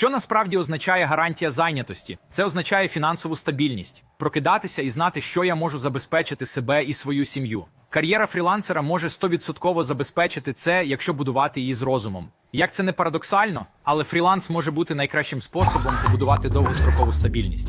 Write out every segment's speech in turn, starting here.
Що насправді означає гарантія зайнятості? Це означає фінансову стабільність, прокидатися і знати, що я можу забезпечити себе і свою сім'ю. Кар'єра фрілансера може 100% забезпечити це, якщо будувати її з розумом. Як це не парадоксально, але фріланс може бути найкращим способом побудувати довгострокову стабільність.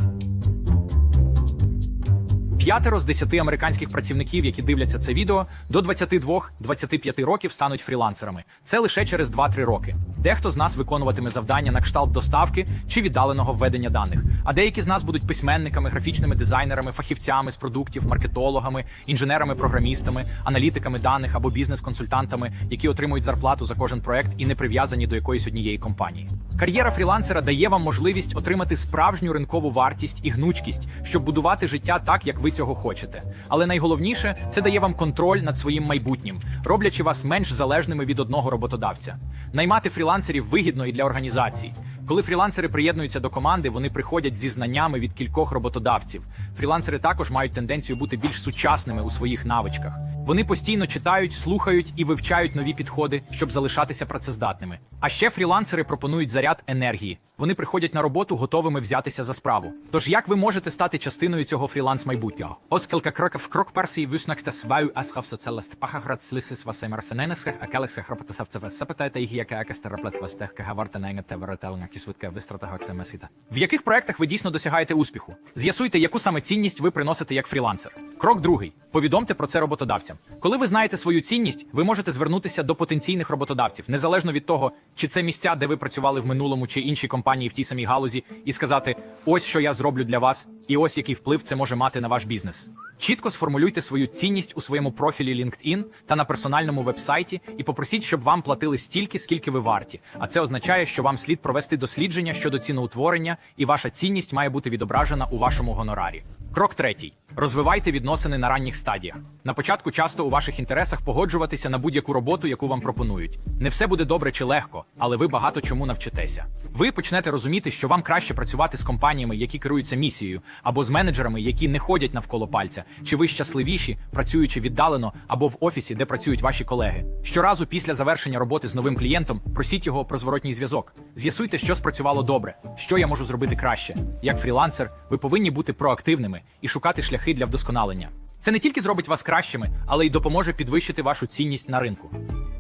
П'ятеро з десяти американських працівників, які дивляться це відео, до 22-25 років стануть фрілансерами. Це лише через 2-3 роки. Дехто з нас виконуватиме завдання на кшталт доставки чи віддаленого введення даних. А деякі з нас будуть письменниками, графічними дизайнерами, фахівцями з продуктів, маркетологами, інженерами-програмістами, аналітиками даних або бізнес-консультантами, які отримують зарплату за кожен проект і не прив'язані до якоїсь однієї компанії. Кар'єра фрілансера дає вам можливість отримати справжню ринкову вартість і гнучкість, щоб будувати життя так, як ви цього хочете. Але найголовніше це дає вам контроль над своїм майбутнім, роблячи вас менш залежними від одного роботодавця. Наймати фрілансерів вигідно і для організацій. Коли фрілансери приєднуються до команди, вони приходять зі знаннями від кількох роботодавців. Фрілансери також мають тенденцію бути більш сучасними у своїх навичках. Вони постійно читають, слухають і вивчають нові підходи, щоб залишатися працездатними. А ще фрілансери пропонують заряд енергії. Вони приходять на роботу готовими взятися за справу. Тож як ви можете стати частиною цього фріланс майбутнього? Ось кілька кроків. Крок перший висунахте сваю асхав соцелест пахаград слисис васей марсененесхах, а келесхах роботасав це їх, яка якась тераплет вас тех, кага варте вистратага це месіта. В яких проектах ви дійсно досягаєте успіху? З'ясуйте, яку саме цінність ви приносите як фрілансер. Крок другий. Повідомте про це роботодавцям. Коли ви знаєте свою цінність, ви можете звернутися до потенційних роботодавців, незалежно від того, чи це місця, де ви працювали в минулому, чи інші компанії в тій самій галузі, і сказати: ось що я зроблю для вас, і ось який вплив це може мати на ваш бізнес. Чітко сформулюйте свою цінність у своєму профілі LinkedIn та на персональному вебсайті і попросіть, щоб вам платили стільки, скільки ви варті. А це означає, що вам слід провести дослідження щодо ціноутворення, і ваша цінність має бути відображена у вашому гонорарі. Крок третій. Розвивайте відносини на ранніх стадіях. На початку часто у ваших інтересах погоджуватися на будь-яку роботу, яку вам пропонують. Не все буде добре чи легко, але ви багато чому навчитеся. Ви почнете розуміти, що вам краще працювати з компаніями, які керуються місією, або з менеджерами, які не ходять навколо пальця, чи ви щасливіші, працюючи віддалено або в офісі, де працюють ваші колеги. Щоразу після завершення роботи з новим клієнтом просіть його про зворотній зв'язок. З'ясуйте, що спрацювало добре, що я можу зробити краще. Як фрілансер, ви повинні бути проактивними і шукати шляхи для вдосконалення. Це не тільки зробить вас кращими, але й допоможе підвищити вашу цінність на ринку.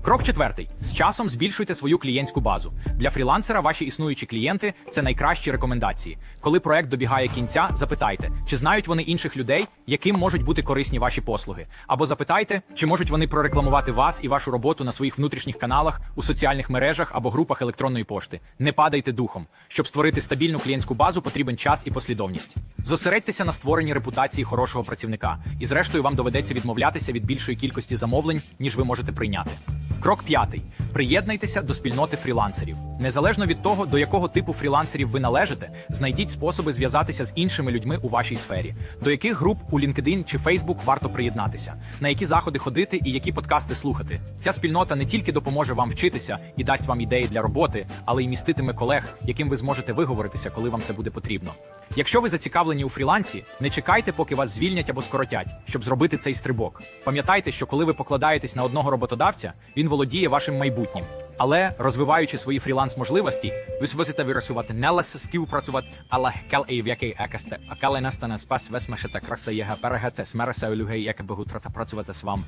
Крок четвертий: з часом збільшуйте свою клієнтську базу. Для фрілансера ваші існуючі клієнти це найкращі рекомендації. Коли проект добігає кінця, запитайте, чи знають вони інших людей, яким можуть бути корисні ваші послуги. Або запитайте, чи можуть вони прорекламувати вас і вашу роботу на своїх внутрішніх каналах, у соціальних мережах або групах електронної пошти. Не падайте духом. Щоб створити стабільну клієнтську базу, потрібен час і послідовність. Зосередьтеся на створенні репутації хорошого працівника, і зрештою вам доведеться відмовлятися від більшої кількості замовлень, ніж ви можете прийняти. Крок п'ятий: приєднуйтеся до спільноти фрілансерів. Незалежно від того, до якого типу фрілансерів ви належите, знайдіть способи зв'язатися з іншими людьми у вашій сфері. До яких груп у LinkedIn чи Facebook варто приєднатися, на які заходи ходити і які подкасти слухати. Ця спільнота не тільки допоможе вам вчитися і дасть вам ідеї для роботи, але й міститиме колег, яким ви зможете виговоритися, коли вам це буде потрібно. Якщо ви зацікавлені у фрілансі, не чекайте, поки вас звільнять або скоротять, щоб зробити цей стрибок. Пам'ятайте, що коли ви покладаєтесь на одного роботодавця, він володіє вашим майбутнім. Але розвиваючи свої фріланс-можливості, ви зможете виросувати не лише співпрацювати, але кел в який екасте. А коли настане спас, весмешете краси єга перегете, смересе людей, яке бегу працювати з вам.